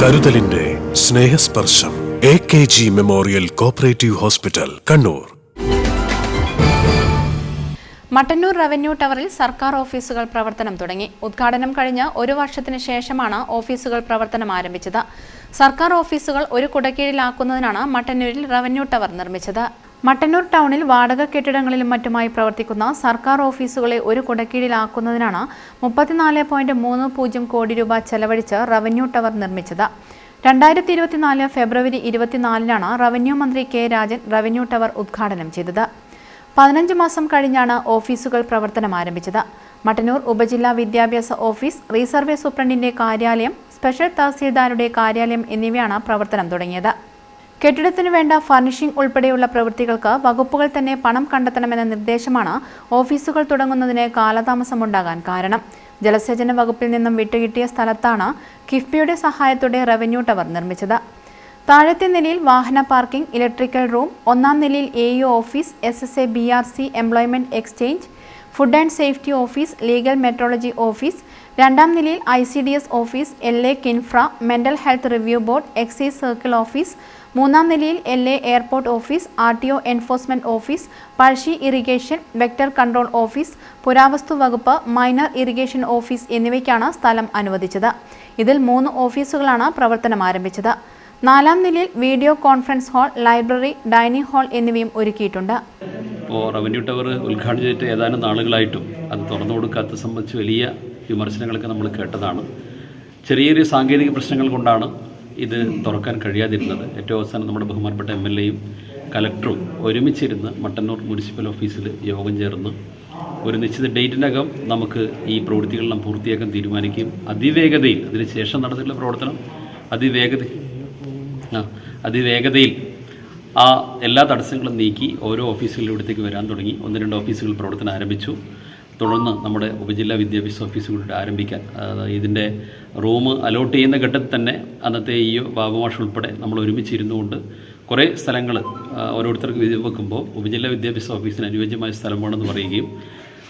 കരുതലിന്റെ Snehasparsham A K G memorial cooperative hospital Kannur. Mattannur revenue ടവറിൽ സർക്കാർ ഓഫീസുകൾ പ്രവർത്തനം തുടങ്ങി. ഉദ്ഘാടനം കഴിഞ്ഞ് ഒരു വർഷത്തിന് ശേഷമാണ് ഓഫീസുകൾ പ്രവർത്തനം ആരംഭിച്ചത്. സർക്കാർ ഓഫീസുകൾ ഒരു കുടക്കീഴിലാക്കുന്നതിനാണ് മട്ടന്നൂരിൽ റവന്യൂ ടവർ നിർമ്മിച്ചത്. മട്ടന്നൂർ ടൗണിൽ വാടക കെട്ടിടങ്ങളിലും മറ്റുമായി പ്രവർത്തിക്കുന്ന സർക്കാർ ഓഫീസുകളെ ഒരു കുടക്കീഴിലാക്കുന്നതിനാണ് മുപ്പത്തിനാല് പോയിന്റ് മൂന്ന് പൂജ്യം കോടി രൂപ ചെലവഴിച്ച് റവന്യൂ ടവർ നിർമ്മിച്ചത്. രണ്ടായിരത്തി ഇരുപത്തിനാല് ഫെബ്രുവരി ഇരുപത്തിനാലിനാണ് റവന്യൂ മന്ത്രി കെ രാജൻ റവന്യൂ ടവർ ഉദ്ഘാടനം ചെയ്തത്. പതിനഞ്ച് മാസം കഴിഞ്ഞാണ് ഓഫീസുകൾ പ്രവർത്തനം ആരംഭിച്ചത്. മട്ടന്നൂർ ഉപജില്ലാ വിദ്യാഭ്യാസ ഓഫീസ് റീസർവേ സൂപ്രണ്ടിന്റെ കാര്യാലയം സ്പെഷ്യൽ തഹസീൽദാരുടെ കാര്യാലയം എന്നിവയാണ് പ്രവർത്തനം തുടങ്ങിയത്. കെട്ടിടത്തിനു വേണ്ട ഫർണിഷിംഗ് ഉൾപ്പെടെയുള്ള പ്രവൃത്തികൾക്ക് വകുപ്പുകൾ തന്നെ പണം കണ്ടെത്തണമെന്ന നിർദ്ദേശമാണ് ഓഫീസുകൾ തുടങ്ങുന്നതിന് കാലതാമസമുണ്ടാകാൻ കാരണം. ജലസേചന വകുപ്പിൽ നിന്നും വിട്ടുകിട്ടിയ സ്ഥലത്താണ് കിഫ്ബിയുടെ സഹായത്തോടെ റവന്യൂ ടവർ നിർമ്മിച്ചത്. താഴത്തെ നിലയിൽ വാഹന പാർക്കിംഗ് ഇലക്ട്രിക്കൽ റൂം ഒന്നാം നിലയിൽ A U office S S A B R C employment exchange food and safety office legal metrology office രണ്ടാം നിലയിൽ I C D S office L A KINFRA mental health review board excise circle office മൂന്നാം നിലയിൽ L A airport office R T O enforcement office Pazhassi irrigation vector control office പുരാവസ്തു വകുപ്പ് minor irrigation office എന്നിവയ്ക്കാണ് സ്ഥലം അനുവദിച്ചത്. ഇതിൽ മൂന്ന് ഓഫീസുകളാണ് പ്രവർത്തനം ആരംഭിച്ചത്. നാലാം നിലയിൽ video conference hall library dining hall എന്നിവയും ഒരുക്കിയിട്ടുണ്ട്. ഇപ്പോൾ റവന്യൂ ടവർ ഉദ്ഘാടനം ചെയ്തിട്ട് ഏതാനും നാളുകളായിട്ടും അത് തുറന്നു കൊടുക്കാത്ത സംബന്ധിച്ച് വലിയ വിമർശനങ്ങളൊക്കെ നമ്മൾ കേട്ടതാണ്. ചെറിയ ചെറിയ സാങ്കേതിക പ്രശ്നങ്ങൾ കൊണ്ടാണ് ഇത് തുറക്കാൻ കഴിയാതിരുന്നത്. ഏറ്റവും അവസാനം നമ്മുടെ ബഹുമാനപ്പെട്ട എം എൽ എയും കലക്ടറും ഒരുമിച്ചിരുന്ന് മട്ടന്നൂർ മുനിസിപ്പൽ ഓഫീസിൽ യോഗം ചേർന്ന് ഒരു നിശ്ചിത ഡേറ്റിനകം നമുക്ക് ഈ പ്രവൃത്തികളെല്ലാം പൂർത്തിയാക്കാൻ തീരുമാനിക്കുകയും അതിവേഗതയിൽ അതിനുശേഷം ശേഷം നടന്നിട്ടുള്ള പ്രവർത്തനം അതിവേഗത അതിവേഗതയിൽ ആ എല്ലാ തടസ്സങ്ങളും നീക്കി ഓരോ ഓഫീസുകളിലും ഇവിടത്തേക്ക് വരാൻ തുടങ്ങി. ഒന്ന് രണ്ട് ഓഫീസുകൾ പ്രവർത്തനം ആരംഭിച്ചു. തുടർന്ന് നമ്മുടെ ഉപജില്ലാ വിദ്യാഭ്യാസ ഓഫീസുകളുടെ ആരംഭിക്കാൻ ഇതിന്റെ റൂം അലോട്ട് ചെയ്യുന്ന ഘട്ടത്തിൽ തന്നെ അന്നത്തെ ഈ ബാബുമാഷ് ഉൾപ്പെടെ നമ്മൾ ഒരുമിച്ചിരുന്നുകൊണ്ട് കുറേ സ്ഥലങ്ങൾ ഓരോരുത്തർക്ക് വിധി വെക്കുമ്പോൾ ഉപജില്ലാ വിദ്യാഭ്യാസ ഓഫീസിന് അനുയോജ്യമായ സ്ഥലം വേണമെന്ന് പറയുകയും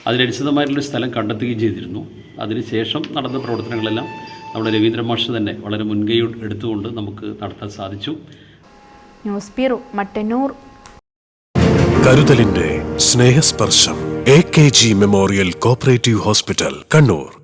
അതിനനുസൃതമായിട്ടുള്ള സ്ഥലം കണ്ടെത്തുകയും ചെയ്തിരുന്നു. അതിനുശേഷം നടന്ന പ്രവർത്തനങ്ങളെല്ലാം നമ്മുടെ രവീന്ദ്ര മാഷ് തന്നെ വളരെ മുൻകൈ എടുത്തുകൊണ്ട് നമുക്ക് നടത്താൻ സാധിച്ചു. News bureau Mattannur. കരുതലിന്റെ Snehasparsham A K G memorial cooperative hospital Kannur.